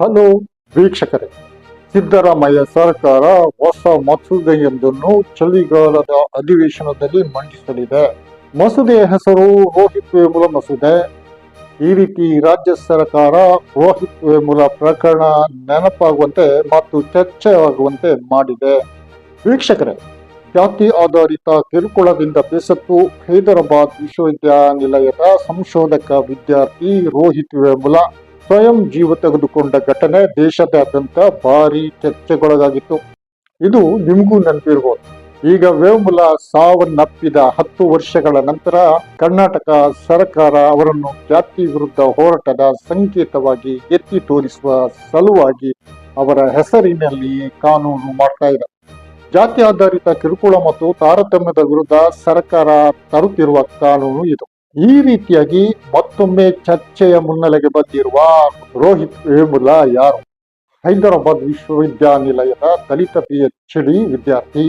Hello ವೀಕ್ಷಕರೇ, ಸಿದ್ದರಾಮಯ್ಯ ಸರ್ಕಾರ ಹೊಸ ಮಸೂದೆಯೊಂದನ್ನು ಚಳಿಗಾಲದ ಅಧಿವೇಶನದಲ್ಲಿ ಮಂಡಿಸಲಿದೆ. ಮಸೂದೆಯ ಹೆಸರು ರೋಹಿತ್ ವೇಮುಲ ಮಸೂದೆ. ಈ ರೀತಿ ರಾಜ್ಯ ಸರ್ಕಾರ ರೋಹಿತ್ ವೇಮುಲ ಪ್ರಕರಣ ನೆನಪಾಗುವಂತೆ ಮತ್ತು ಚರ್ಚೆಯಾಗುವಂತೆ ಮಾಡಿದೆ. ವೀಕ್ಷಕರೇ, ಜಾತಿ ಆಧಾರಿತ ಕಿರುಕುಳದಿಂದ ಬೇಸತ್ತು ಹೈದರಾಬಾದ್ ವಿಶ್ವವಿದ್ಯಾನಿಲಯದ ಸಂಶೋಧಕ ವಿದ್ಯಾರ್ಥಿ ರೋಹಿತ್ ವೇಮುಲ ಸ್ವಯಂ ಜೀವ ತೆಗೆದುಕೊಂಡ ಘಟನೆ ದೇಶದಾದ್ಯಂತ ಭಾರಿ ಚರ್ಚೆಗೊಳಗಾಗಿತ್ತು. ಇದು ನಿಮಗೂ ನೆನಪಿರ್ಬೋದು. ಈಗ ವೇಮುಲ ಸಾವನ್ನಪ್ಪಿದ ಹತ್ತು ವರ್ಷಗಳ ನಂತರ ಕರ್ನಾಟಕ ಸರ್ಕಾರ ಅವರನ್ನು ಜಾತಿ ವಿರುದ್ಧ ಹೋರಾಟದ ಸಂಕೇತವಾಗಿ ಎತ್ತಿ ತೋರಿಸುವ ಸಲುವಾಗಿ ಅವರ ಹೆಸರಿನಲ್ಲಿ ಕಾನೂನು ಮಾಡ್ತಾ ಇದೆ. ಜಾತಿ ಆಧಾರಿತ ಕಿರುಕುಳ ಮತ್ತು ತಾರತಮ್ಯದ ವಿರುದ್ಧ ಸರ್ಕಾರ ತರುತ್ತಿರುವ ಕಾನೂನು ಇದು. ಈ ರೀತಿಯಾಗಿ ಮತ್ತೊಮ್ಮೆ ಚರ್ಚೆಯ ಮುನ್ನೆಲೆಗೆ ಬಂದಿರುವ ರೋಹಿತ್ ವೇಮುಲ ಯಾರು? ಹೈದರಾಬಾದ್ ವಿಶ್ವವಿದ್ಯಾನಿಲಯದ ದಲಿತ ಪಿ ಎಚ್ ಡಿ ವಿದ್ಯಾರ್ಥಿ.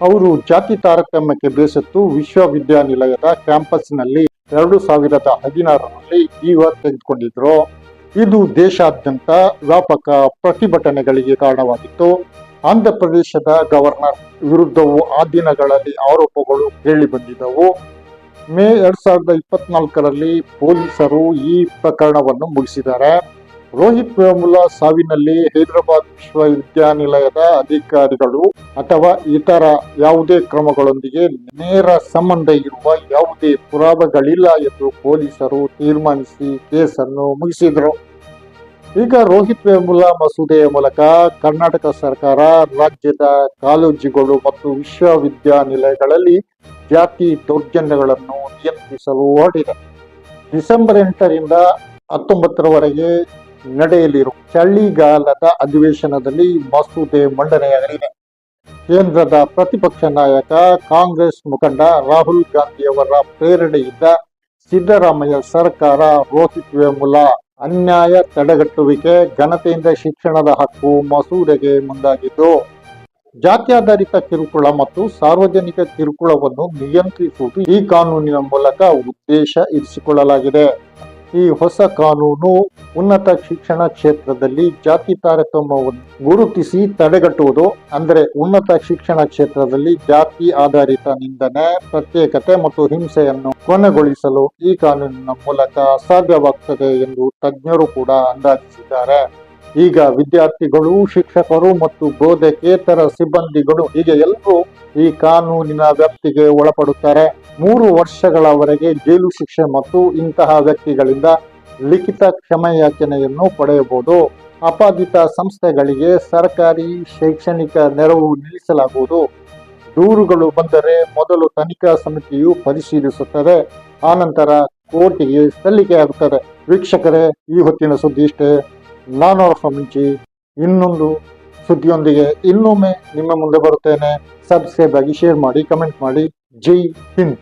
ಅವರು ಜಾತಿ ತಾರತಮ್ಯಕ್ಕೆ ಬೇಸತ್ತು ವಿಶ್ವವಿದ್ಯಾನಿಲಯದ ಕ್ಯಾಂಪಸ್ನಲ್ಲಿ ಎರಡು ಸಾವಿರದ ಹದಿನಾರರಲ್ಲಿ ಜೀವ ತೆಗೆದುಕೊಂಡಿದ್ರು. ಇದು ದೇಶಾದ್ಯಂತ ವ್ಯಾಪಕ ಪ್ರತಿಭಟನೆಗಳಿಗೆ ಕಾರಣವಾಗಿತ್ತು. ಆಂಧ್ರ ಪ್ರದೇಶದ ಗವರ್ನರ್ ವಿರುದ್ಧವೂ ಆ ದಿನಗಳಲ್ಲಿ ಆರೋಪಗಳು ಕೇಳಿ ಬಂದಿದ್ದವು. ಮೇ ಎರಡ್ ಸಾವಿರದ ಇಪ್ಪತ್ನಾಲ್ಕರಲ್ಲಿ ಪೊಲೀಸರು ಈ ಪ್ರಕರಣವನ್ನು ಮುಗಿಸಿದ್ದಾರೆ. ರೋಹಿತ್ ವೇಮುಲ ಸಾವಿನಲ್ಲಿ ಹೈದರಾಬಾದ್ ವಿಶ್ವವಿದ್ಯಾನಿಲಯದ ಅಧಿಕಾರಿಗಳು ಅಥವಾ ಇತರ ಯಾವುದೇ ಕ್ರಮಗಳೊಂದಿಗೆ ನೇರ ಸಂಬಂಧ ಇರುವ ಯಾವುದೇ ಪುರಾವೆಗಳಿಲ್ಲ ಎಂದು ಪೊಲೀಸರು ತೀರ್ಮಾನಿಸಿ ಕೇಸನ್ನು ಮುಗಿಸಿದರು. ಈಗ ರೋಹಿತ್ ವೇಮುಲ ಮಸೂದೆಯ ಮೂಲಕ ಕರ್ನಾಟಕ ಸರ್ಕಾರ ರಾಜ್ಯದ ಕಾಲೇಜುಗಳು ಮತ್ತು ವಿಶ್ವವಿದ್ಯಾನಿಲಯಗಳಲ್ಲಿ ಜಾತಿ ದೌರ್ಜನ್ಯಗಳನ್ನು ನಿಯಂತ್ರಿಸಲು ಹೊರಟಿದೆ. ಡಿಸೆಂಬರ್ ಎಂಟರಿಂದ ಹತ್ತೊಂಬತ್ತರವರೆಗೆ ನಡೆಯಲಿರುವ ಚಳಿಗಾಲದ ಅಧಿವೇಶನದಲ್ಲಿ ಮಸೂದೆ ಮಂಡನೆಯಾಗಲಿದೆ. ಕೇಂದ್ರದ ಪ್ರತಿಪಕ್ಷ ನಾಯಕ, ಕಾಂಗ್ರೆಸ್ ಮುಖಂಡ ರಾಹುಲ್ ಗಾಂಧಿಯವರ ಪ್ರೇರಣೆಯಿಂದ ಸಿದ್ದರಾಮಯ್ಯ ಸರ್ಕಾರ ರೋಹಿತ್ ಮೂಲ. ಅನ್ಯಾಯ ತಡೆಗಟ್ಟುವಿಕೆ ಘನತೆಯಿಂದ ಶಿಕ್ಷಣದ ಹಕ್ಕು ಮಸೂದೆಗೆ ಮುಂದಾಗಿದ್ದು ಜಾತ್ಯಾಧಾರಿತ ಕಿರುಕುಳ ಮತ್ತು ಸಾರ್ವಜನಿಕ ಕಿರುಕುಳವನ್ನು ನಿಯಂತ್ರಿಸುವುದು ಈ ಕಾನೂನಿನ ಮೂಲಕ ಉದ್ದೇಶ ಇರಿಸಿಕೊಳ್ಳಲಾಗಿದೆ. ಈ ಹೊಸ ಕಾನೂನು ಉನ್ನತ ಶಿಕ್ಷಣ ಕ್ಷೇತ್ರದಲ್ಲಿ ಜಾತಿ ತಾರತಮ್ಯವನ್ನು ಗುರುತಿಸಿ ತಡೆಗಟ್ಟುವುದು, ಅಂದರೆ ಉನ್ನತ ಶಿಕ್ಷಣ ಕ್ಷೇತ್ರದಲ್ಲಿ ಜಾತಿ ಆಧಾರಿತ ನಿಂದನೆ, ಪ್ರತ್ಯೇಕತೆ ಮತ್ತು ಹಿಂಸೆಯನ್ನು ಕೊನೆಗೊಳಿಸಲು ಈ ಕಾನೂನಿನ ಮೂಲಕ ಸಾಧ್ಯವಾಗುತ್ತದೆ ಎಂದು ತಜ್ಞರು ಕೂಡ ಅಂದಾಜಿಸಿದ್ದಾರೆ. ಈಗ ವಿದ್ಯಾರ್ಥಿಗಳು, ಶಿಕ್ಷಕರು ಮತ್ತು ಬೋಧಕೇತರ ಸಿಬ್ಬಂದಿಗಳು, ಹೀಗೆ ಎಲ್ಲರೂ ಈ ಕಾನೂನಿನ ವ್ಯಾಪ್ತಿಗೆ ಒಳಪಡುತ್ತಾರೆ. ಮೂರು ವರ್ಷಗಳವರೆಗೆ ಜೈಲು ಶಿಕ್ಷೆ ಮತ್ತು ಇಂತಹ ವ್ಯಕ್ತಿಗಳಿಂದ ಲಿಖಿತ ಕ್ಷಮೆಯಾಚನೆಯನ್ನು ಪಡೆಯಬಹುದು. ಅಪಾದಿತ ಸಂಸ್ಥೆಗಳಿಗೆ ಸರ್ಕಾರಿ ಶೈಕ್ಷಣಿಕ ನೆರವು ನಿಲ್ಲಿಸಲಾಗುವುದು. ದೂರುಗಳು ಬಂದರೆ ಮೊದಲು ತನಿಖಾ ಸಮಿತಿಯು ಪರಿಶೀಲಿಸುತ್ತದೆ. ಆನಂತರ ಕೋರ್ಟಿಗೆ ಸಲ್ಲಿಕೆಯಾಗುತ್ತದೆ. ವೀಕ್ಷಕರೇ, ಈ ಹೊತ್ತಿನ ಸುದ್ದಿ ಇಷ್ಟೇ. ನಾನು ಸ್ವಾಮೀಜಿ, ಇನ್ನೊಂದು ಸುದ್ದಿಯೊಂದಿಗೆ ಇನ್ನೊಮ್ಮೆ ನಿಮ್ಮ ಮುಂದೆ ಬರುತ್ತೇನೆ. ಸಬ್ಸ್ಕ್ರೈಬ್ ಆಗಿ ಶೇರ್ ಮಾಡಿ ಕಮೆಂಟ್ ಮಾಡಿ. ಜೈ ಹಿಂದ್